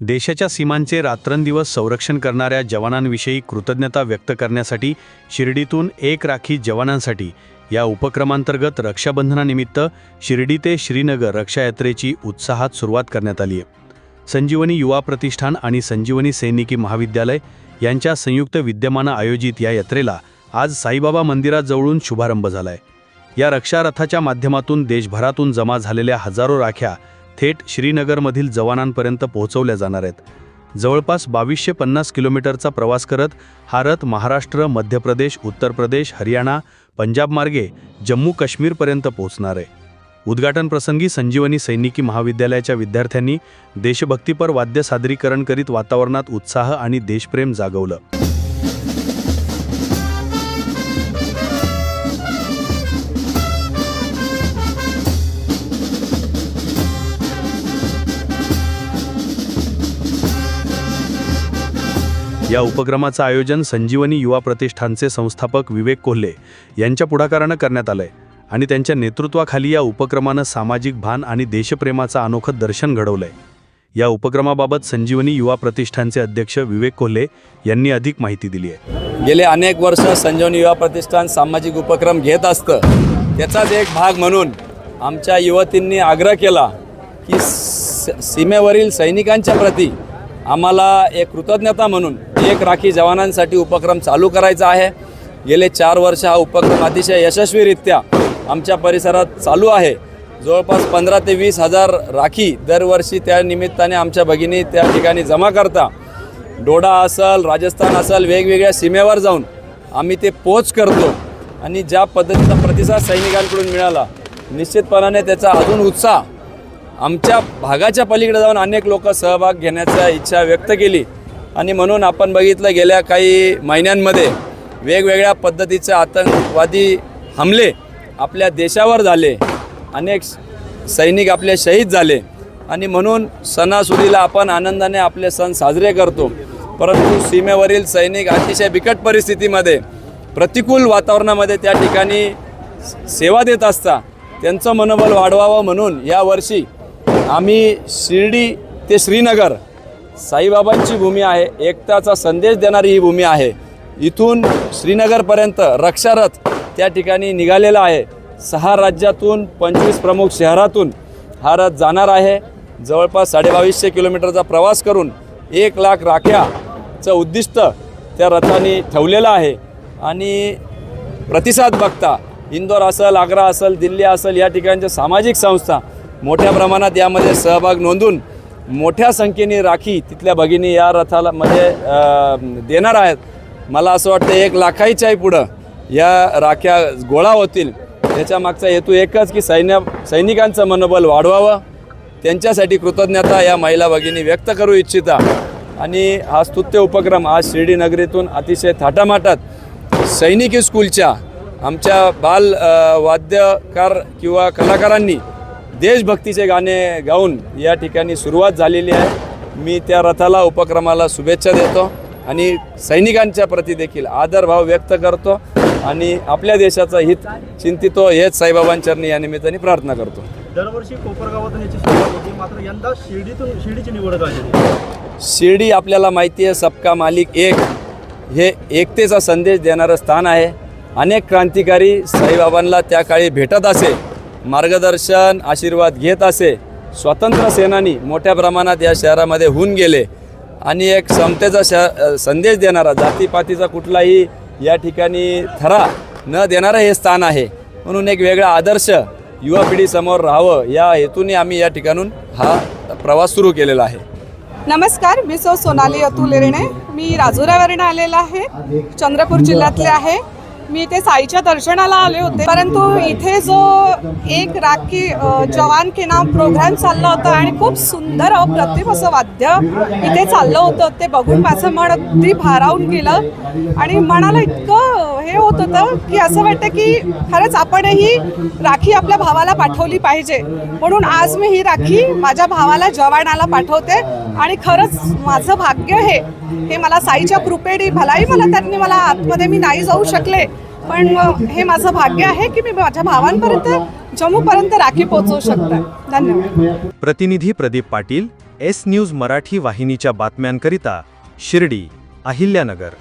देशाच्या सीमांचे रात्रंदिवस संरक्षण करणाऱ्या जवानांविषयी कृतज्ञता व्यक्त करण्यासाठी शिर्डीतून एक राखी जवानांसाठी या उपक्रमांतर्गत रक्षाबंधनानिमित्त शिर्डी ते श्रीनगर रक्षायात्रेची उत्साहात सुरुवात करण्यात आली आहे. संजीवनी युवा प्रतिष्ठान आणि संजीवनी सैनिकी महाविद्यालय यांच्या संयुक्त विद्यमानं आयोजित या यात्रेला आज साईबाबा मंदिराजवळून शुभारंभ झालाय. या रक्षारथाच्या माध्यमातून देशभरातून जमा झालेल्या हजारो राख्या थेट श्रीनगरमधील जवानांपर्यंत पोहोचवल्या जाणार आहेत. जवळपास बावीसशे पन्नास किलोमीटरचा प्रवास करत हा रथ महाराष्ट्र मध्य प्रदेश उत्तर प्रदेश हरियाणा पंजाब मार्गे जम्मू काश्मीरपर्यंत पोहोचणार आहे. उद्घाटन प्रसंगी संजीवनी सैनिकी महाविद्यालयाच्या विद्यार्थ्यांनी देशभक्तीपर वाद्य सादरीकरण करीत वातावरणात उत्साह आणि देशप्रेम जागवलं. या उपक्रमाचं आयोजन संजीवनी युवा प्रतिष्ठानचे संस्थापक विवेक कोल्हे यांच्या पुढाकारानं करण्यात आलंय आणि त्यांच्या नेतृत्वाखाली या उपक्रमानं सामाजिक भान आणि देशप्रेमाचं अनोखं दर्शन घडवलंय. या उपक्रमाबाबत संजीवनी युवा प्रतिष्ठानचे अध्यक्ष विवेक कोल्हे यांनी अधिक माहिती दिली आहे. गेले अनेक वर्ष संजीवनी युवा प्रतिष्ठान सामाजिक उपक्रम घेत असतं. त्याचाच एक भाग म्हणून आमच्या युवतींनी आग्रह केला की स- सीमेवरील सैनिकांच्या प्रती आम्हाला एक कृतज्ञता म्हणून एक राखी जवानांसाठी उपक्रम चालू करायचा आहे. गेले चार वर्ष हा उपक्रम अतिशय यशस्वीरित्या आमच्या परिसरात चालू आहे. जवळपास पंधरा ते वीस हजार राखी दरवर्षी त्या निमित्ताने आमच्या भगिनी त्या ठिकाणी जमा करता. डोडा असल राजस्थान असल वेगवेगळ्या सीमेवर जाऊन आम्ही ते पोच करतो आणि ज्या पद्धतीचा प्रतिसाद सैनिकांकडून मिळाला निश्चितपणाने त्याचा अजून उत्साह आमच्या भागाच्या पलीकडे जाऊन अनेक लोक सहभाग घेण्याचा इच्छा व्यक्त केली. आणि म्हणून आपण बघितलं गेल्या काही महिन्यांमध्ये वेगवेगळ्या पद्धतीचे आतंकवादी हमले आपल्या देशावर झाले. अनेक सैनिक आपले शहीद झाले. आणि म्हणून सणासुदीला आपण आनंदाने आपले सण साजरे करतो. परंतु सीमेवरील सैनिक अतिशय बिकट परिस्थितीमध्ये प्रतिकूल वातावरणामध्ये त्या ठिकाणी सेवा देत असता त्यांचं मनोबल वाढवावं म्हणून यावर्षी आम्ही शिर्डी ते श्रीनगर साईबाबांची भूमी आहे एकताचा संदेश देणारी ही भूमी आहे. इथून श्रीनगरपर्यंत रक्षारथ त्या ठिकाणी निघालेला आहे. सहा राज्यातून पंचवीस प्रमुख शहरातून हा रथ जाणार आहे. जवळपास साडेबावीसशे किलोमीटरचा प्रवास करून एक लाख राख्याचं उद्दिष्ट त्या रथाने ठेवलेलं आहे. आणि प्रतिसाद बघता इंदोर असेल आग्रा असेल दिल्ली असेल या ठिकाणच्या सामाजिक संस्था मोठ्या प्रमाणात यामध्ये सहभाग नोंदून मोठ्या संख्येने राखी तिथल्या भगिनी या रथाला मध्ये देणार आहेत. मला असं वाटतं एक लाखाईच्याही पुढं या राख्या गोळा होतील. त्याच्या मागचा हेतू एकच की सैन्य सैनिकांचं मनोबल वाढवावं. त्यांच्यासाठी कृतज्ञता या महिला भगिनी व्यक्त करू इच्छिता. आणि हा स्तुत्य उपक्रम आज शिर्डी नगरीतून अतिशय थाटामाटात सैनिकी स्कूलच्या आमच्या बाल वाद्यकार किंवा कलाकारांनी देशभक्तीचे गाणे गाऊन या ठिकाणी सुरुवात झालेली आहे. मी त्या रथाला उपक्रमाला शुभेच्छा देतो आणि सैनिकांच्या प्रती देखील आदरभाव व्यक्त करतो आणि आपल्या देशाचं हित चिंतितो हेच साईबाबांचरणी या निमित्ताने प्रार्थना करतो. दरवर्षी कोपरगावातून याची सुरुवात होती. मात्र यंदा शिर्डीतून शिर्डीची निवड झाली शिर्डी आपल्याला माहिती आहे सबका मालिक एक हे एकतेचा संदेश देणारं स्थान आहे. अनेक क्रांतिकारी साईबाबांना त्या काळी भेटत असे. मार्गदर्शन आशीर्वाद घेत असे स्वतंत्र सेनानी मोठ्या प्रमाणात या शहरामध्ये होऊन गेले. आणि एक समतेचा श संदेश देणारा जातीपातीचा कुठलाही या ठिकाणी थरा न देणारं हे स्थान आहे. म्हणून एक वेगळा आदर्श युवा पिढीसमोर राहावं या हेतूने आम्ही या ठिकाणून हा प्रवास सुरू केलेला आहे. नमस्कार मी सो सोनाली अतुल इरणे मी राजुरावरून आलेला आहे. चंद्रपूर जिल्ह्यातले आहे. मी इथे साईच्या दर्शनाला आले होते. परंतु इथे जो एक राखी जवान के नाव प्रोग्राम चालला होता आणि खूप सुंदर अप्रतिम असं वाद्य इथे चाललं होतं. ते बघून माझं मन अगदी भारावून गेलं. आणि मनाला इतकं हे होत होतं की असं वाटतं की खरंच आपणही राखी आपल्या भावाला पाठवली पाहिजे. म्हणून आज मी ही राखी माझ्या भावाला जवानाला पाठवते आणि खरंच माझं भाग्य हे हे मला साईच्या कृपेने भलाही मला त्यांनी मला आतमध्ये मी नाही जाऊ शकले. पण हे माझं भाग्य आहे की मी माझ्या भावांपर्यंत जम्मूपर्यंत राखी पोहोचवू शकते. धन्यवाद. प्रतिनिधी प्रदीप पाटील एस न्यूज मराठी वाहिनीच्या बातम्यांकरिता शिर्डी अहिल्यानगर.